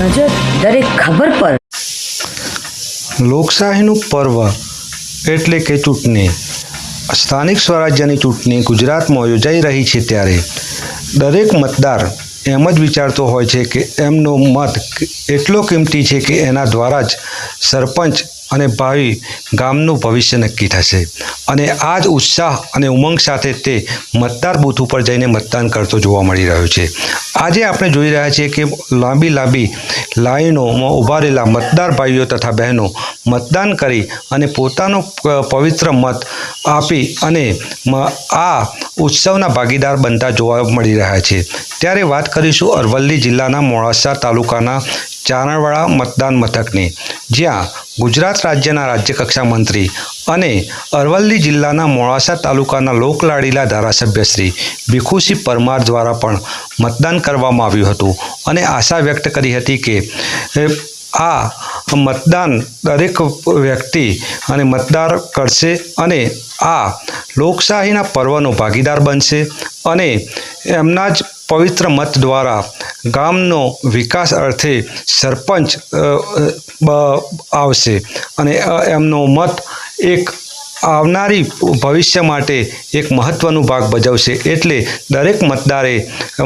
નજર દરેક ખબર પર. લોકશાહીનું પર્વ એટલે કે ચૂંટણી. સ્થાનિક સ્વરાજ્યની ચૂંટણી ગુજરાતમાં યોજાઈ રહી છે ત્યારે. દરેક મતદાર એમ જ વિચારતો હોય છે કે એમનો મત એટલો કિંમતી છે કે એના દ્વારા જ સરપંચ અને ભાવિ ગામનું ભવિષ્ય નક્કી થશે. અને આ જ ઉત્સાહ અને ઉમંગ સાથે તે મતદાર બૂથ ઉપર જઈને મતદાન કરતો જોવા મળી રહ્યો છે. આજે આપણે જોઈ રહ્યા છીએ કે લાંબી લાંબી લાઈનોમાં ઊભા રહેલા મતદાર ભાઈઓ તથા બહેનો મતદાન કરી અને પોતાનો પવિત્ર મત આપી અને આ ઉત્સવના ભાગીદાર બનતા જોવા મળી રહ્યા છે. ત્યારે વાત કરીશું અરવલ્લી જિલ્લાના મોડાસા તાલુકાના ચારણવાડા મતદાન મથકને, જ્યાં ગુજરાત રાજ્યના રાજ્યકક્ષા મંત્રી અને અરવલ્લી જિલ્લાના મોડાસા તાલુકાના લોકલાડીલા ધારાસભ્ય શ્રી ભીખુસિંહ પરમાર દ્વારા પણ મતદાન કરવામાં આવ્યું હતું અને આશા વ્યક્ત કરી હતી કે આ મતદાન દરેક વ્યક્તિ અને મતદાર કરશે અને આ લોકશાહીના પર્વનો ભાગીદાર બનશે અને એમના જ પવિત્ર મત દ્વારા ગામનો વિકાસ અર્થે સરપંચ આવશે. અને એમનો મત એક આવનારી ભવિષ્ય માટે એક મહત્વનો ભાગ ભજવશે. એટલે દરેક મતદારે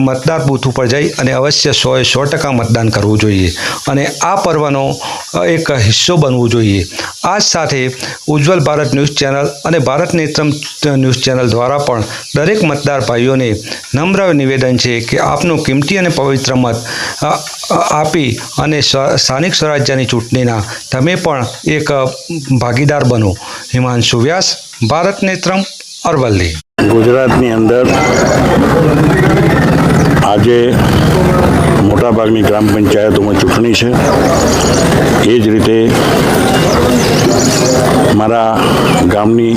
મતદાર બૂથ ઉપર જઈ અને અવશ્ય સોએ સો ટકા મતદાન કરવું જોઈએ. અને આ પર્વનો એક હિસ્સો બનવું જોઈએ. આ સાથે ઉજ્જવલ ભારત ન્યૂઝ ચેનલ અને ભારત નેત્રમ ન્યૂઝ ચેનલ દ્વારા પણ દરેક મતદાર ભાઈઓને નમ્ર નિવેદન છે કે આપનું કિંમતી અને પવિત્ર મત આપી અને સ્થાનિક સ્વરાજ્યની ચૂંટણીના તમે પણ એક ભાગીદાર બનો. હિમાંશુ વ્યાસ ભારત નેત્રમ અરવલ્લી. ગુજરાતની અંદર આજે મોટાભાગની ગ્રામ પંચાયતોમાં ચૂંટણી છે. એ જ રીતે મારા ગામની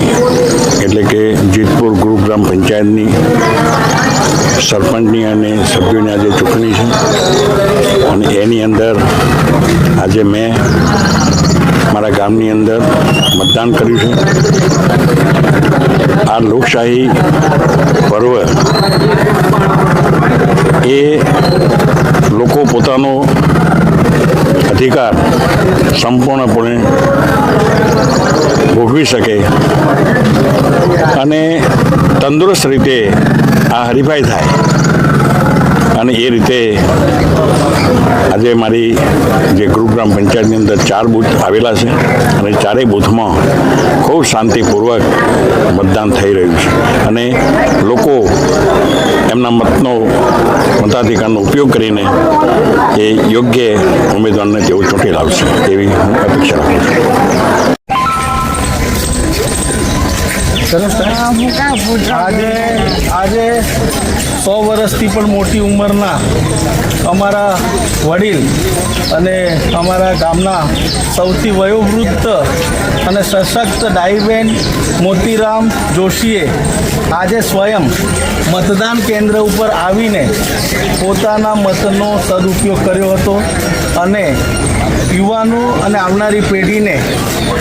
એટલે કે જીતપુર ગ્રુપ ગ્રામ પંચાયતની સરપંચની અને સભ્યોની આજે ચૂંટણી છે. અને એની અંદર આજે મેં મારા ગામની અંદર મતદાન કર્યું છે. આ લોકશાહી પર્વ એ લોકો પોતાનો અધિકાર સંપૂર્ણપણે ભોગવી શકે અને તંદુરસ્ત રીતે આ હરીફાઈ થાય. અને એ રીતે આજે મારી જે ગુરુગ્રામ પંચાયતની અંદર ચાર બૂથ આવેલા છે અને ચારેય બૂથમાં ખૂબ શાંતિપૂર્વક મતદાન થઈ રહ્યું છે. અને લોકો એમના મતનો, મતાધિકારનો ઉપયોગ કરીને એ યોગ્ય ઉમેદવારને તેઓ ચૂંટી લાવશે એવી હું અપેક્ષા રાખું છું. આજે આજે સો વર્ષથી પણ મોટી ઉંમરના અમારા વડીલ અને અમારા ગામના સૌથી વયોવૃદ્ધ અને સશક્ત ડાઈબેન મોતીરામ જોશીએ આજે સ્વયં મતદાન કેન્દ્ર ઉપર આવીને પોતાના મતનો સદુપયોગ કર્યો હતો. અને યુવાનો અને આવનારી પેઢીને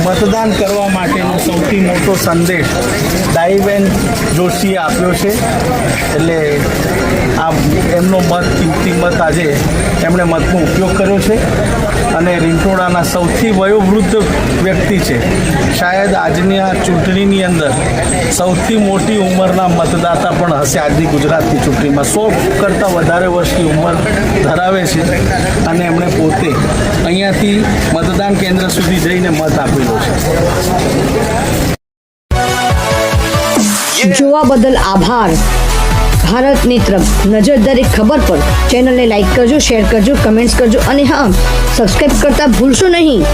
મતદાન કરવા માટેનો સૌથી મોટો સંદેશ ડાઈબેન જોશીએ આપ્યો છે. એટલે આ એમનો મત કિંમતી મત આજે એમણે મતનો ઉપયોગ કર્યો છે. અને રીંટોડાના સૌથી વયોવૃદ્ધ વ્યક્તિ છે. શાયદ આજની આ ચૂંટણીની અંદર સૌથી મોટી ઉંમરના મતદાતા પણ હશે આજની ગુજરાતની ચૂંટણીમાં. સો કરતાં વધારે વર્ષની ઉંમર ધરાવે છે અને એમણે પોતે અહીંયાથી મતદાન કેન્દ્ર સુધી જઈને મત આપેલો છે. જોવા બદલ આભાર. ભારત તરફ નજર દરેક ખબર પર. ચેનલને લાઈક કરજો શેર કરજો કમેન્ટ્સ કરજો અને હા સબસ્ક્રાઈબ કરતા ભૂલશો નહીં.